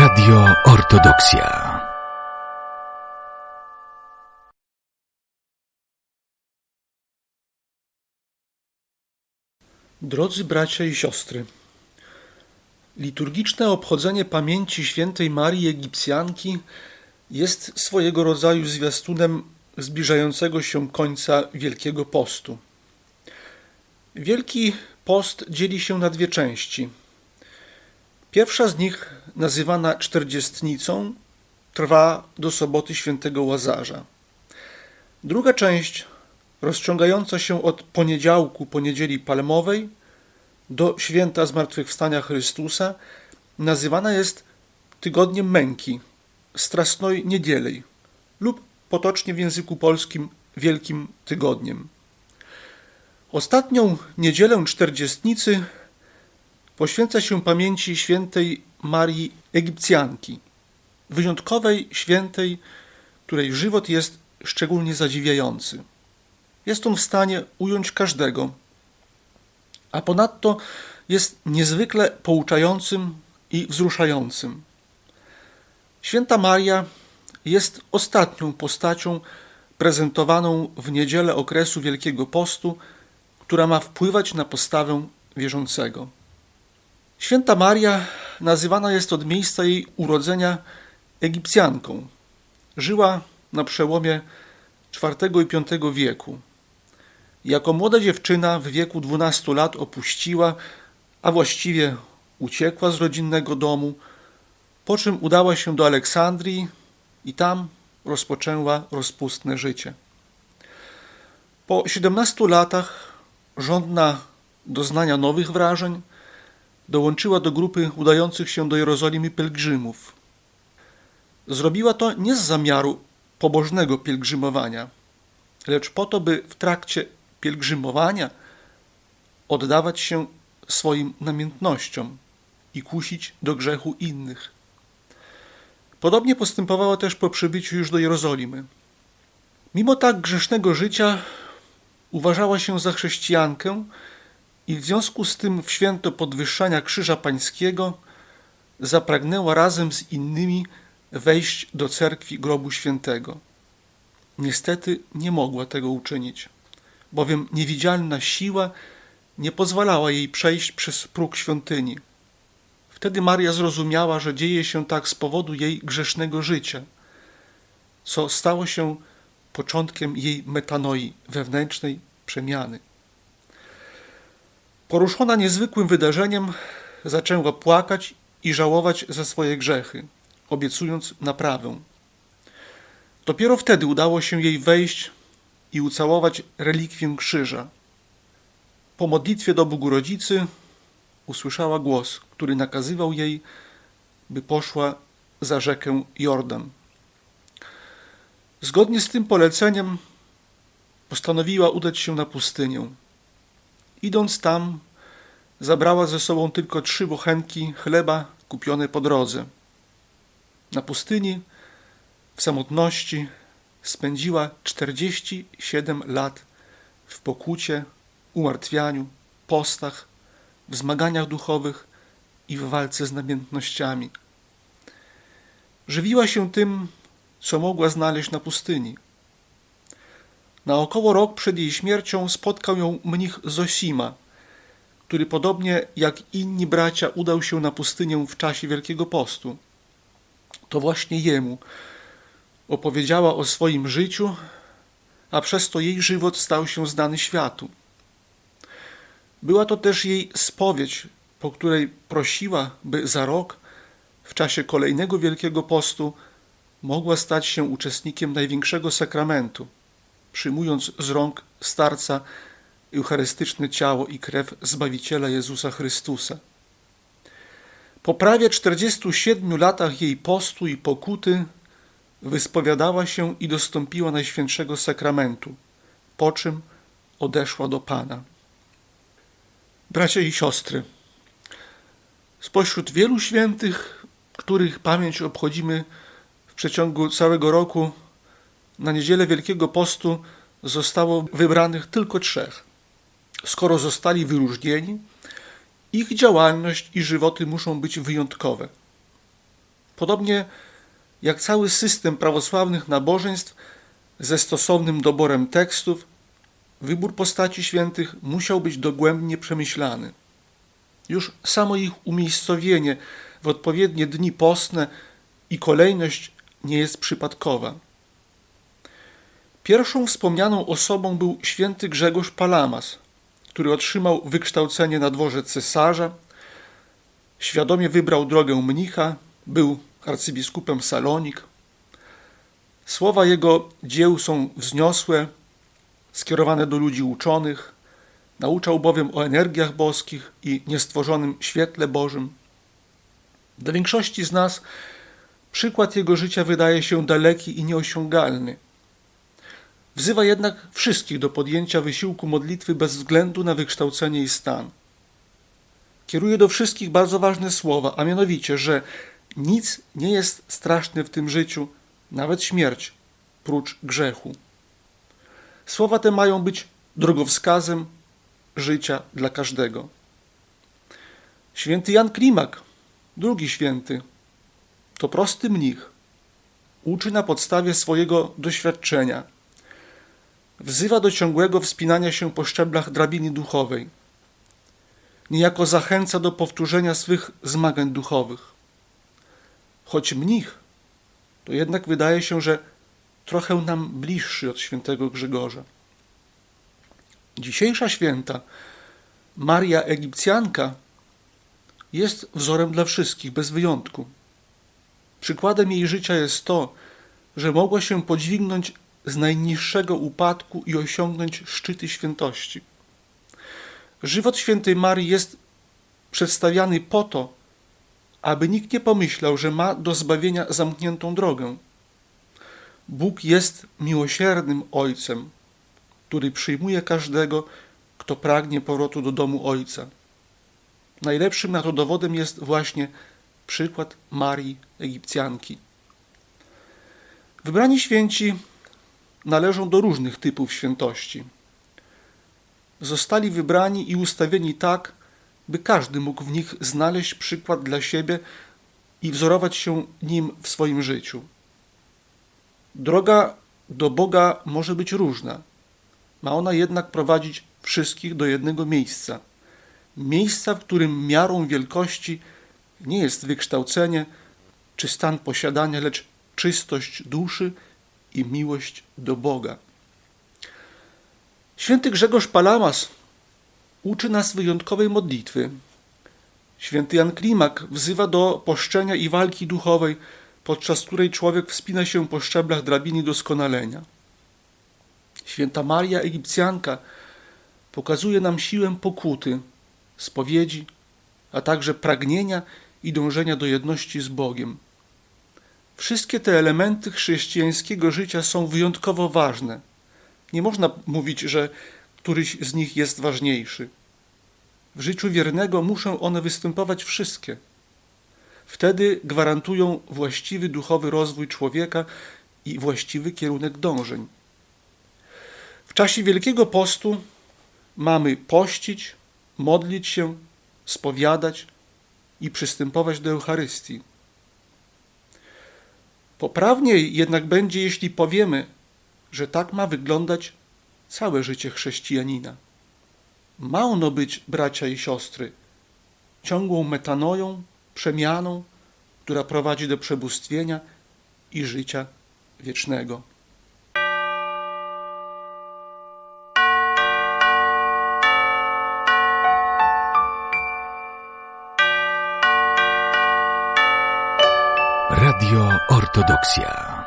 Radio Ortodoksja. Drodzy bracia i siostry, liturgiczne obchodzenie pamięci świętej Marii Egipcjanki jest swojego rodzaju zwiastunem zbliżającego się końca Wielkiego Postu. Wielki Post dzieli się na dwie części. Pierwsza z nich, nazywana czterdziestnicą, trwa do soboty świętego Łazarza. Druga część, rozciągająca się od poniedziałku po niedzieli palmowej do święta Zmartwychwstania Chrystusa, nazywana jest tygodniem męki, Strasnoj Niedzielej lub potocznie w języku polskim Wielkim Tygodniem. Ostatnią niedzielę czterdziestnicy poświęca się pamięci świętej Marii Egipcjanki, wyjątkowej świętej, której żywot jest szczególnie zadziwiający. Jest on w stanie ująć każdego, a ponadto jest niezwykle pouczającym i wzruszającym. Święta Maria jest ostatnią postacią prezentowaną w niedzielę okresu Wielkiego Postu, która ma wpływać na postawę wierzącego. Święta Maria nazywana jest od miejsca jej urodzenia Egipcjanką. Żyła na przełomie IV i V wieku. Jako młoda dziewczyna w wieku 12 lat opuściła, a właściwie uciekła z rodzinnego domu, po czym udała się do Aleksandrii i tam rozpoczęła rozpustne życie. Po 17 latach, żądna doznania nowych wrażeń, dołączyła do grupy udających się do Jerozolimy pielgrzymów. Zrobiła to nie z zamiaru pobożnego pielgrzymowania, lecz po to, by w trakcie pielgrzymowania oddawać się swoim namiętnościom i kusić do grzechu innych. Podobnie postępowała też po przybyciu już do Jerozolimy. Mimo tak grzesznego życia uważała się za chrześcijankę i w związku z tym w święto podwyższania Krzyża Pańskiego zapragnęła razem z innymi wejść do cerkwi grobu świętego. Niestety nie mogła tego uczynić, bowiem niewidzialna siła nie pozwalała jej przejść przez próg świątyni. Wtedy Maria zrozumiała, że dzieje się tak z powodu jej grzesznego życia, co stało się początkiem jej metanoi, wewnętrznej przemiany. Poruszona niezwykłym wydarzeniem, zaczęła płakać i żałować za swoje grzechy, obiecując naprawę. Dopiero wtedy udało się jej wejść i ucałować relikwię krzyża. Po modlitwie do Bogu Rodzicy usłyszała głos, który nakazywał jej, by poszła za rzekę Jordan. Zgodnie z tym poleceniem postanowiła udać się na pustynię. Idąc tam, zabrała ze sobą tylko trzy bochenki chleba kupione po drodze. Na pustyni, w samotności, spędziła 47 lat w pokucie, umartwianiu, postach, w zmaganiach duchowych i w walce z namiętnościami. Żywiła się tym, co mogła znaleźć na pustyni. Na około rok przed jej śmiercią spotkał ją mnich Zosima, który podobnie jak inni bracia udał się na pustynię w czasie Wielkiego Postu. To właśnie jemu opowiedziała o swoim życiu, a przez to jej żywot stał się znany światu. Była to też jej spowiedź, po której prosiła, by za rok, w czasie kolejnego Wielkiego Postu, mogła stać się uczestnikiem największego sakramentu, przyjmując z rąk starca eucharystyczne ciało i krew Zbawiciela Jezusa Chrystusa. Po prawie 47 latach jej postu i pokuty wyspowiadała się i dostąpiła Najświętszego Sakramentu, po czym odeszła do Pana. Bracia i siostry, spośród wielu świętych, których pamięć obchodzimy w przeciągu całego roku, na niedzielę Wielkiego Postu zostało wybranych tylko trzech. Skoro zostali wyróżnieni, ich działalność i żywoty muszą być wyjątkowe. Podobnie jak cały system prawosławnych nabożeństw ze stosownym doborem tekstów, wybór postaci świętych musiał być dogłębnie przemyślany. Już samo ich umiejscowienie w odpowiednie dni postne i kolejność nie jest przypadkowa. Pierwszą wspomnianą osobą był święty Grzegorz Palamas, który otrzymał wykształcenie na dworze cesarza, świadomie wybrał drogę mnicha, był arcybiskupem Salonik. Słowa jego dzieł są wzniosłe, skierowane do ludzi uczonych, nauczał bowiem o energiach boskich i niestworzonym świetle Bożym. Dla większości z nas przykład jego życia wydaje się daleki i nieosiągalny. Wzywa jednak wszystkich do podjęcia wysiłku modlitwy bez względu na wykształcenie i stan. Kieruje do wszystkich bardzo ważne słowa, a mianowicie, że nic nie jest straszne w tym życiu, nawet śmierć, prócz grzechu. Słowa te mają być drogowskazem życia dla każdego. Święty Jan Klimak, drugi święty, to prosty mnich. Uczy na podstawie swojego doświadczenia. Wzywa do ciągłego wspinania się po szczeblach drabiny duchowej. Niejako zachęca do powtórzenia swych zmagań duchowych. Choć mnich, to jednak wydaje się, że trochę nam bliższy od świętego Grzegorza. Dzisiejsza święta, Maria Egipcjanka, jest wzorem dla wszystkich, bez wyjątku. Przykładem jej życia jest to, że mogła się podźwignąć z najniższego upadku i osiągnąć szczyty świętości. Żywot świętej Marii jest przedstawiany po to, aby nikt nie pomyślał, że ma do zbawienia zamkniętą drogę. Bóg jest miłosiernym Ojcem, który przyjmuje każdego, kto pragnie powrotu do domu Ojca. Najlepszym na to dowodem jest właśnie przykład Marii Egipcjanki. Wybrani święci należą do różnych typów świętości. Zostali wybrani i ustawieni tak, by każdy mógł w nich znaleźć przykład dla siebie i wzorować się nim w swoim życiu. Droga do Boga może być różna. Ma ona jednak prowadzić wszystkich do jednego miejsca. Miejsca, w którym miarą wielkości nie jest wykształcenie czy stan posiadania, lecz czystość duszy i miłość do Boga. Święty Grzegorz Palamas uczy nas wyjątkowej modlitwy. Święty Jan Klimak wzywa do poszczenia i walki duchowej, podczas której człowiek wspina się po szczeblach drabiny doskonalenia. Święta Maria Egipcjanka pokazuje nam siłę pokuty, spowiedzi, a także pragnienia i dążenia do jedności z Bogiem. Wszystkie te elementy chrześcijańskiego życia są wyjątkowo ważne. Nie można mówić, że któryś z nich jest ważniejszy. W życiu wiernego muszą one występować wszystkie. Wtedy gwarantują właściwy duchowy rozwój człowieka i właściwy kierunek dążeń. W czasie Wielkiego Postu mamy pościć, modlić się, spowiadać i przystępować do Eucharystii. Poprawniej jednak będzie, jeśli powiemy, że tak ma wyglądać całe życie chrześcijanina. Ma ono być, bracia i siostry, ciągłą metanoją, przemianą, która prowadzi do przebóstwienia i życia wiecznego. Radio Ortodoksja.